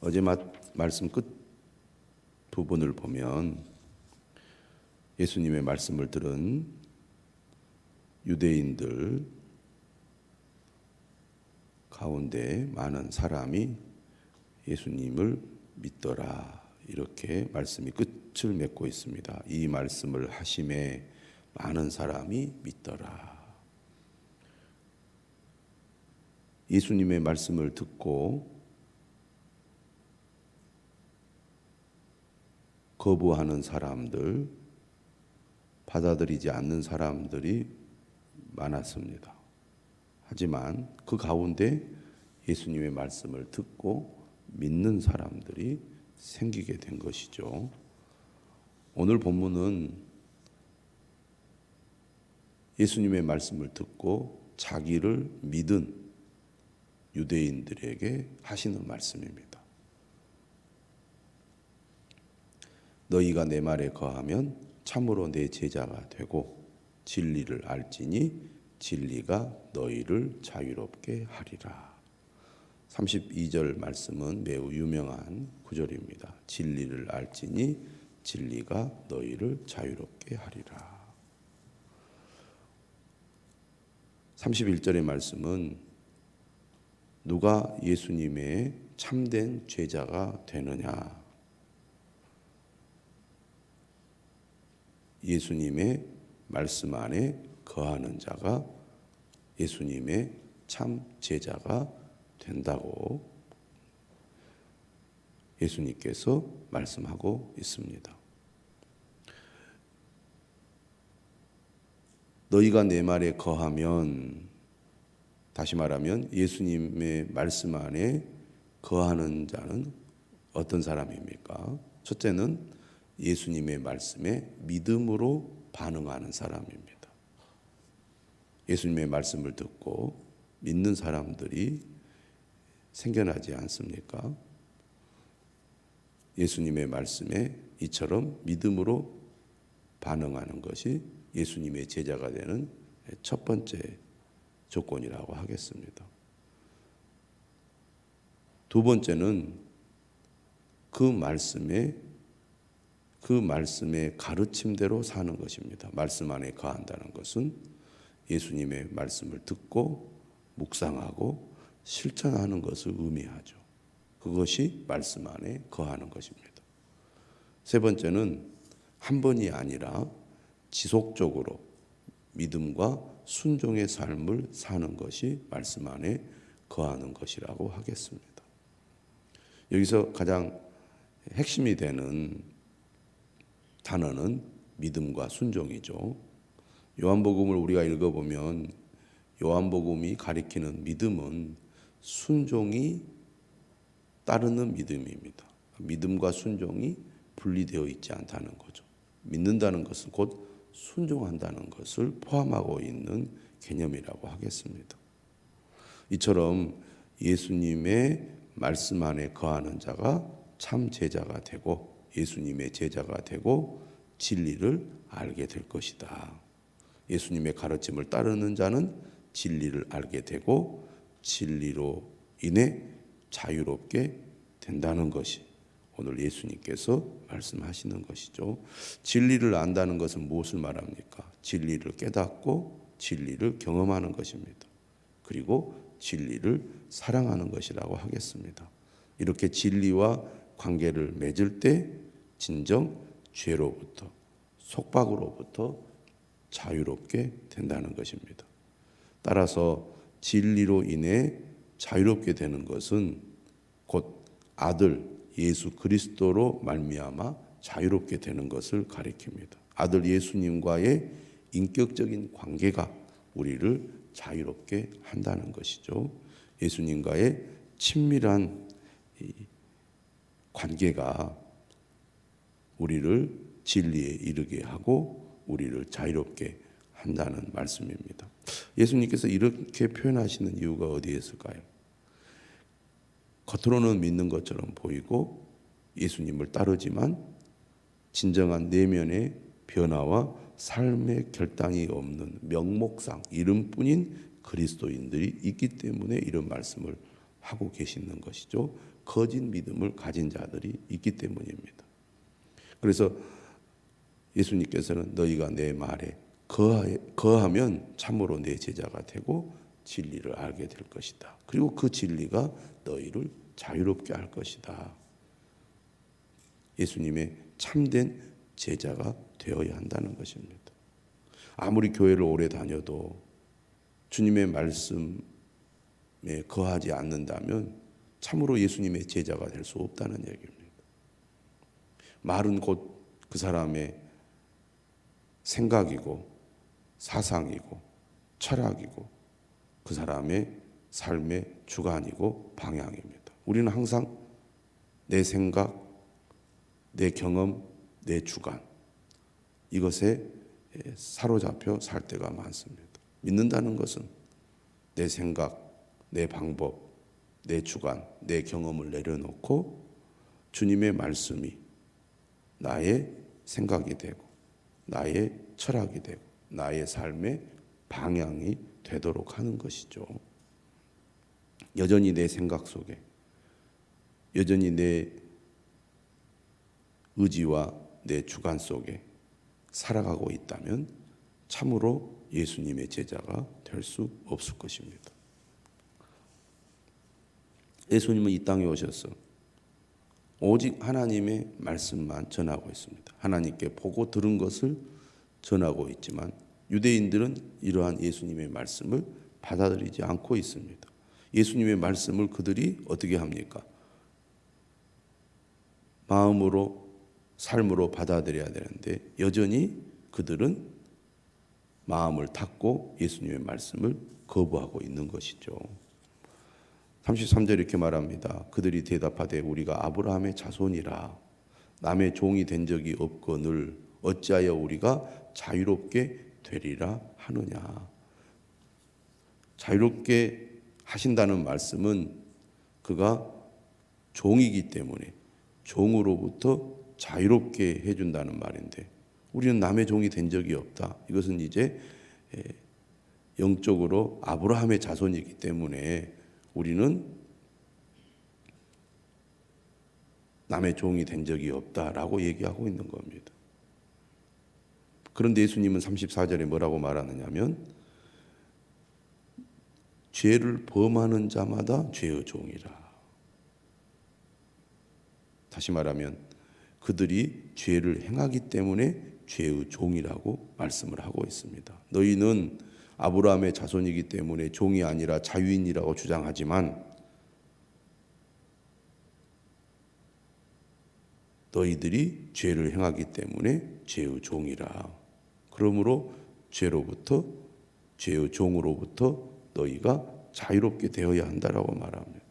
어제 마, 말씀 끝 부분을 보면 예수님의 말씀을 들은 유대인들 가운데 많은 사람이 예수님을 믿더라. 이렇게 말씀이 끝을 맺고 있습니다. 이 말씀을 하심에 많은 사람이 믿더라. 예수님의 말씀을 듣고 거부하는 사람들, 받아들이지 않는 사람들이 많았습니다. 하지만 그 가운데 예수님의 말씀을 듣고 믿는 사람들이 생기게 된 것이죠. 오늘 본문은 예수님의 말씀을 듣고 자기를 믿은 유대인들에게 하시는 말씀입니다. 너희가 내 말에 거하면 참으로 내 제자가 되고 진리를 알지니 진리가 너희를 자유롭게 하리라. 32절 말씀은 매우 유명한 구절입니다. 진리를 알지니 진리가 너희를 자유롭게 하리라. 31절의 말씀은 누가 예수님의 참된 제자가 되느냐? 예수님의 말씀 안에 거하는 자가 예수님의 참 제자가 된다고 예수님께서 말씀하고 있습니다. 너희가 내 말에 거하면 다시 말하면 예수님의 말씀 안에 거하는 자는 어떤 사람입니까? 첫째는 예수님의 말씀에 믿음으로 반응하는 사람입니다. 예수님의 말씀을 듣고 믿는 사람들이 생겨나지 않습니까? 예수님의 말씀에 이처럼 믿음으로 반응하는 것이 예수님의 제자가 되는 첫 번째 조건이라고 하겠습니다. 두 번째는 그 말씀에 그 말씀의 가르침대로 사는 것입니다. 말씀 안에 거한다는 것은 예수님의 말씀을 듣고 묵상하고 실천하는 것을 의미하죠. 그것이 말씀 안에 거하는 것입니다. 세 번째는 한 번이 아니라 지속적으로 믿음과 순종의 삶을 사는 것이 말씀 안에 거하는 것이라고 하겠습니다. 여기서 가장 핵심이 되는 단어는 믿음과 순종이죠. 요한복음을 우리가 읽어보면 요한복음이 가리키는 믿음은 순종이 따르는 믿음입니다. 믿음과 순종이 분리되어 있지 않다는 거죠. 믿는다는 것은 곧 순종한다는 것을 포함하고 있는 개념이라고 하겠습니다. 이처럼 예수님의 말씀 안에 거하는 자가 참 제자가 되고 예수님의 제자가 되고 진리를 알게 될 것이다. 예수님의 가르침을 따르는 자는 진리를 알게 되고 진리로 인해 자유롭게 된다는 것이 오늘 예수님께서 말씀하시는 것이죠. 진리를 안다는 것은 무엇을 말합니까? 진리를 깨닫고 진리를 경험하는 것입니다. 그리고 진리를 사랑하는 것이라고 하겠습니다. 이렇게 진리와 관계를 맺을 때 진정 죄로부터 속박으로부터 자유롭게 된다는 것입니다. 따라서 진리로 인해 자유롭게 되는 것은 곧 아들 예수 그리스도로 말미암아 자유롭게 되는 것을 가리킵니다. 아들 예수님과의 인격적인 관계가 우리를 자유롭게 한다는 것이죠. 예수님과의 친밀한 관계가 우리를 진리에 이르게 하고 우리를 자유롭게 한다는 말씀입니다. 예수님께서 이렇게 표현하시는 이유가 어디에 있을까요? 겉으로는 믿는 것처럼 보이고 예수님을 따르지만 진정한 내면의 변화와 삶의 결단이 없는 명목상 이름뿐인 그리스도인들이 있기 때문에 이런 말씀을 하고 계시는 것이죠. 거짓 믿음을 가진 자들이 있기 때문입니다. 그래서 예수님께서는 너희가 내 말에 거하면 참으로 내 제자가 되고 진리를 알게 될 것이다. 그리고 그 진리가 너희를 자유롭게 할 것이다. 예수님의 참된 제자가 되어야 한다는 것입니다. 아무리 교회를 오래 다녀도 주님의 말씀에 거하지 않는다면 참으로 예수님의 제자가 될 수 없다는 얘기입니다. 말은 곧 그 사람의 생각이고 사상이고 철학이고 그 사람의 삶의 주관이고 방향입니다. 우리는 항상 내 생각, 내 경험, 내 주관 이것에 사로잡혀 살 때가 많습니다. 믿는다는 것은 내 생각, 내 방법, 내 주관, 내 경험을 내려놓고 주님의 말씀이 나의 생각이 되고 나의 철학이 되고 나의 삶의 방향이 되도록 하는 것이죠. 여전히 내 생각 속에 여전히 내 의지와 내 주관 속에 살아가고 있다면 참으로 예수님의 제자가 될 수 없을 것입니다. 예수님은 이 땅에 오셔서 오직 하나님의 말씀만 전하고 있습니다. 하나님께 보고 들은 것을 전하고 있지만 유대인들은 이러한 예수님의 말씀을 받아들이지 않고 있습니다. 예수님의 말씀을 그들이 어떻게 합니까? 마음으로 삶으로 받아들여야 되는데 여전히 그들은 마음을 닫고 예수님의 말씀을 거부하고 있는 것이죠. 33절 이렇게 말합니다. 그들이 대답하되 우리가 아브라함의 자손이라 남의 종이 된 적이 없거늘 어찌하여 우리가 자유롭게 되리라 하느냐. 자유롭게 하신다는 말씀은 그가 종이기 때문에 종으로부터 자유롭게 해준다는 말인데 우리는 남의 종이 된 적이 없다. 이것은 이제 영적으로 아브라함의 자손이기 때문에 우리는 남의 종이 된 적이 없다라고 얘기하고 있는 겁니다. 그런데 예수님은 34절에 뭐라고 말하느냐면 죄를 범하는 자마다 죄의 종이라. 다시 말하면 그들이 죄를 행하기 때문에 죄의 종이라고 말씀을 하고 있습니다. 너희는 아브라함의 자손이기 때문에 종이 아니라 자유인이라고 주장하지만 너희들이 죄를 행하기 때문에 죄의 종이라. 그러므로 죄로부터 죄의 종으로부터 너희가 자유롭게 되어야 한다라고 말합니다.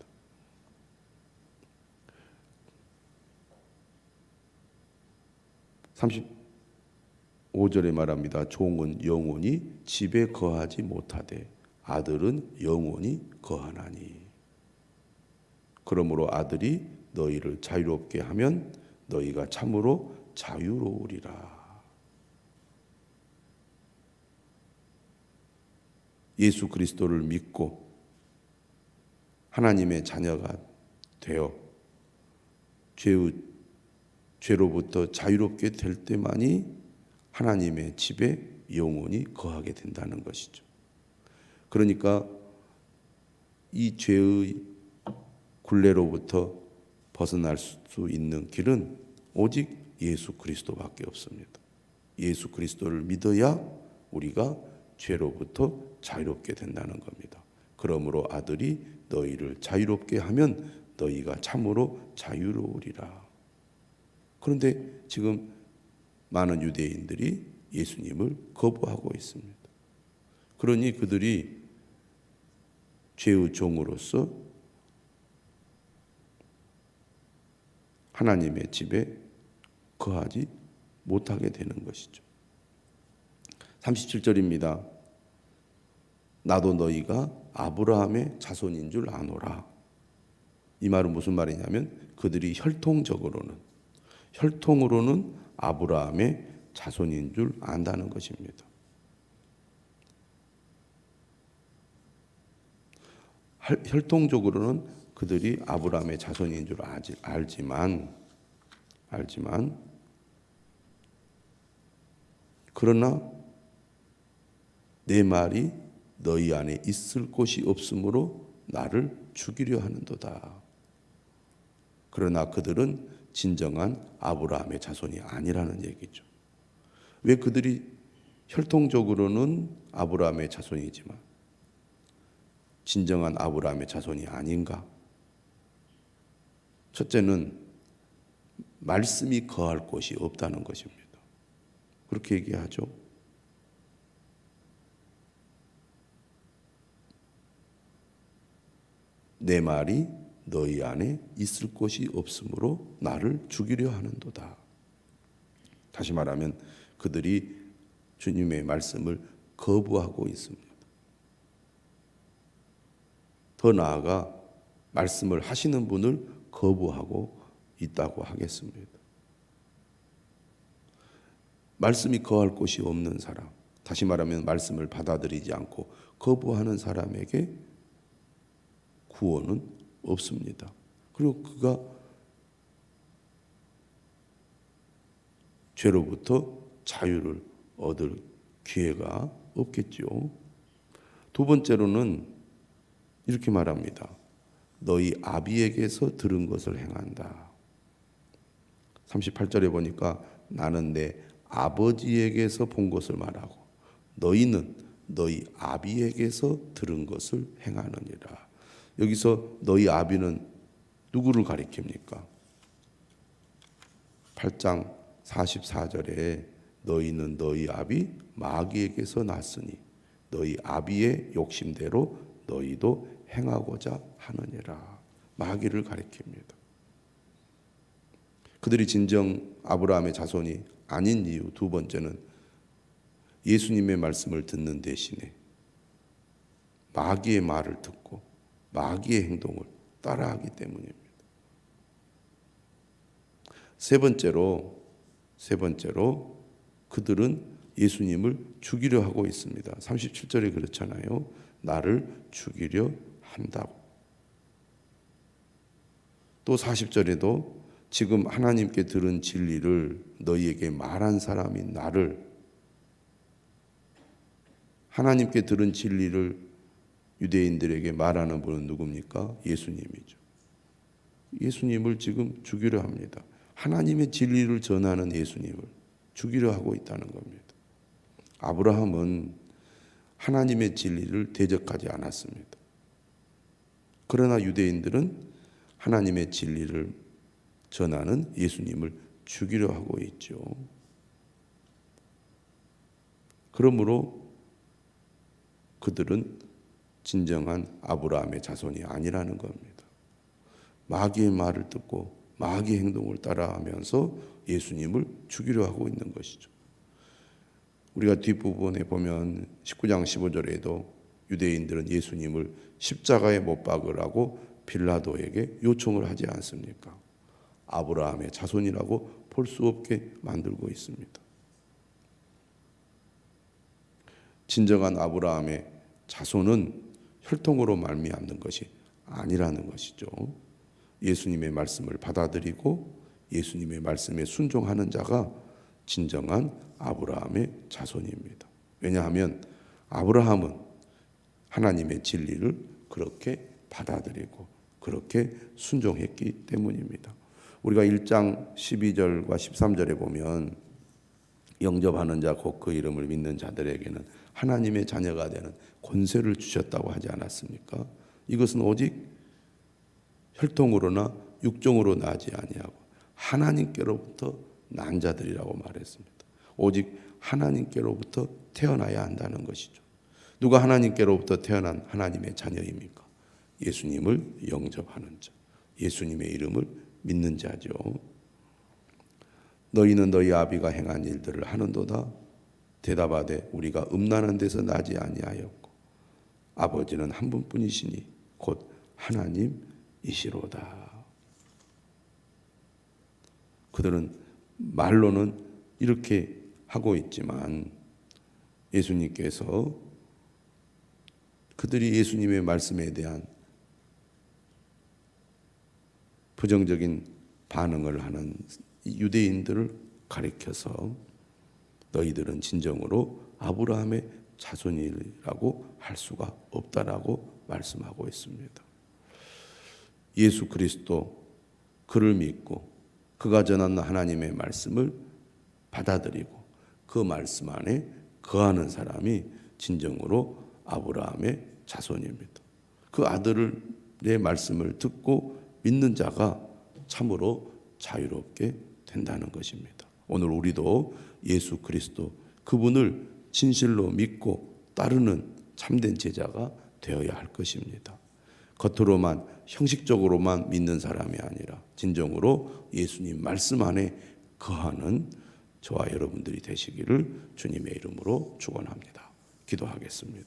5절에 말합니다. 종은 영원히 집에 거하지 못하되 아들은 영원히 거하나니. 그러므로 아들이 너희를 자유롭게 하면 너희가 참으로 자유로우리라. 예수 그리스도를 믿고 하나님의 자녀가 되어 죄의 죄로부터 자유롭게 될 때만이 하나님의 집에 영원히 거하게 된다는 것이죠. 그러니까 이 죄의 굴레로부터 벗어날 수 있는 길은 오직 예수 그리스도밖에 없습니다. 예수 그리스도를 믿어야 우리가 죄로부터 자유롭게 된다는 겁니다. 그러므로 아들이 너희를 자유롭게 하면 너희가 참으로 자유로우리라. 그런데 지금 많은 유대인들이 예수님을 거부하고 있습니다. 그러니 그들이 죄의 종으로서 하나님의 집에 거하지 못하게 되는 것이죠. 37절입니다. 나도 너희가 아브라함의 자손인 줄 아노라. 이 말은 무슨 말이냐면 그들이 혈통적으로는 혈통으로는 아브라함의 자손인 줄 안다는 것입니다. 혈통적으로는 그들이 아브라함의 자손인 줄 알지, 알지만 알지만 그러나 내 말이 너희 안에 있을 곳이 없으므로 나를 죽이려 하는도다. 그러나 그들은 진정한 아브라함의 자손이 아니라는 얘기죠. 왜 그들이 혈통적으로는 아브라함의 자손이지만 진정한 아브라함의 자손이 아닌가? 첫째는 말씀이 거할 곳이 없다는 것입니다. 그렇게 얘기하죠. 내 말이 너희 안에 있을 곳이 없으므로 나를 죽이려 하는도다. 다시 말하면 그들이 주님의 말씀을 거부하고 있습니다. 더 나아가 말씀을 하시는 분을 거부하고 있다고 하겠습니다. 말씀이 거할 곳이 없는 사람, 다시 말하면 말씀을 받아들이지 않고 거부하는 사람에게 구원은 없습니다. 그리고 그가 죄로부터 자유를 얻을 기회가 없겠죠. 두 번째로는 이렇게 말합니다. 너희 아비에게서 들은 것을 행한다. 38절에 보니까 나는 내 아버지에게서 본 것을 말하고 너희는 너희 아비에게서 들은 것을 행하느니라. 여기서 너희 아비는 누구를 가리킵니까? 8장 44절에 너희는 너희 아비 마귀에게서 났으니 너희 아비의 욕심대로 너희도 행하고자 하느니라. 마귀를 가리킵니다. 그들이 진정 아브라함의 자손이 아닌 이유 두 번째는 예수님의 말씀을 듣는 대신에 마귀의 말을 듣고 마귀의 행동을 따라하기 때문입니다. 세 번째로 세 번째로 그들은 예수님을 죽이려 하고 있습니다. 37절에 그렇잖아요. 나를 죽이려 한다고. 또 40절에도 지금 하나님께 들은 진리를 너희에게 말한 사람인 나를 하나님께 들은 진리를 유대인들에게 말하는 분은 누굽니까? 예수님이죠. 예수님을 지금 죽이려 합니다. 하나님의 진리를 전하는 예수님을 죽이려 하고 있다는 겁니다. 아브라함은 하나님의 진리를 대적하지 않았습니다. 그러나 유대인들은 하나님의 진리를 전하는 예수님을 죽이려 하고 있죠. 그러므로 그들은 진정한 아브라함의 자손이 아니라는 겁니다. 마귀의 말을 듣고 마귀의 행동을 따라하면서 예수님을 죽이려 하고 있는 것이죠. 우리가 뒷부분에 보면 19장 15절에도 유대인들은 예수님을 십자가에 못 박으라고 빌라도에게 요청을 하지 않습니까? 아브라함의 자손이라고 볼 수 없게 만들고 있습니다. 진정한 아브라함의 자손은 혈통으로 말미암는 것이 아니라는 것이죠. 예수님의 말씀을 받아들이고 예수님의 말씀에 순종하는 자가 진정한 아브라함의 자손입니다. 왜냐하면 아브라함은 하나님의 진리를 그렇게 받아들이고 그렇게 순종했기 때문입니다. 우리가 1장 12절과 13절에 보면 영접하는 자 곧 그 이름을 믿는 자들에게는 하나님의 자녀가 되는 권세를 주셨다고 하지 않았습니까? 이것은 오직 혈통으로나 육종으로 나지 아니하고 하나님께로부터 난 자들이라고 말했습니다. 오직 하나님께로부터 태어나야 한다는 것이죠. 누가 하나님께로부터 태어난 하나님의 자녀입니까? 예수님을 영접하는 자, 예수님의 이름을 믿는 자죠. 너희는 너희 아비가 행한 일들을 하는도다. 대답하되 우리가 음란한 데서 나지 아니하였고 아버지는 한 분뿐이시니 곧 하나님이시로다. 그들은 말로는 이렇게 하고 있지만 예수님께서 그들이 예수님의 말씀에 대한 부정적인 반응을 하는 이 유대인들을 가리켜서 너희들은 진정으로 아브라함의 자손이라고 할 수가 없다라고 말씀하고 있습니다. 예수 그리스도 그를 믿고 그가 전한 하나님의 말씀을 받아들이고 그 말씀 안에 거하는 사람이 진정으로 아브라함의 자손입니다. 그 아들을 내 말씀을 듣고 믿는 자가 참으로 자유롭게 된다는 것입니다. 오늘 우리도 예수 그리스도 그분을 진실로 믿고 따르는 참된 제자가 되어야 할 것입니다. 겉으로만 형식적으로만 믿는 사람이 아니라 진정으로 예수님 말씀 안에 거하는 저와 여러분들이 되시기를 주님의 이름으로 축원합니다. 기도하겠습니다.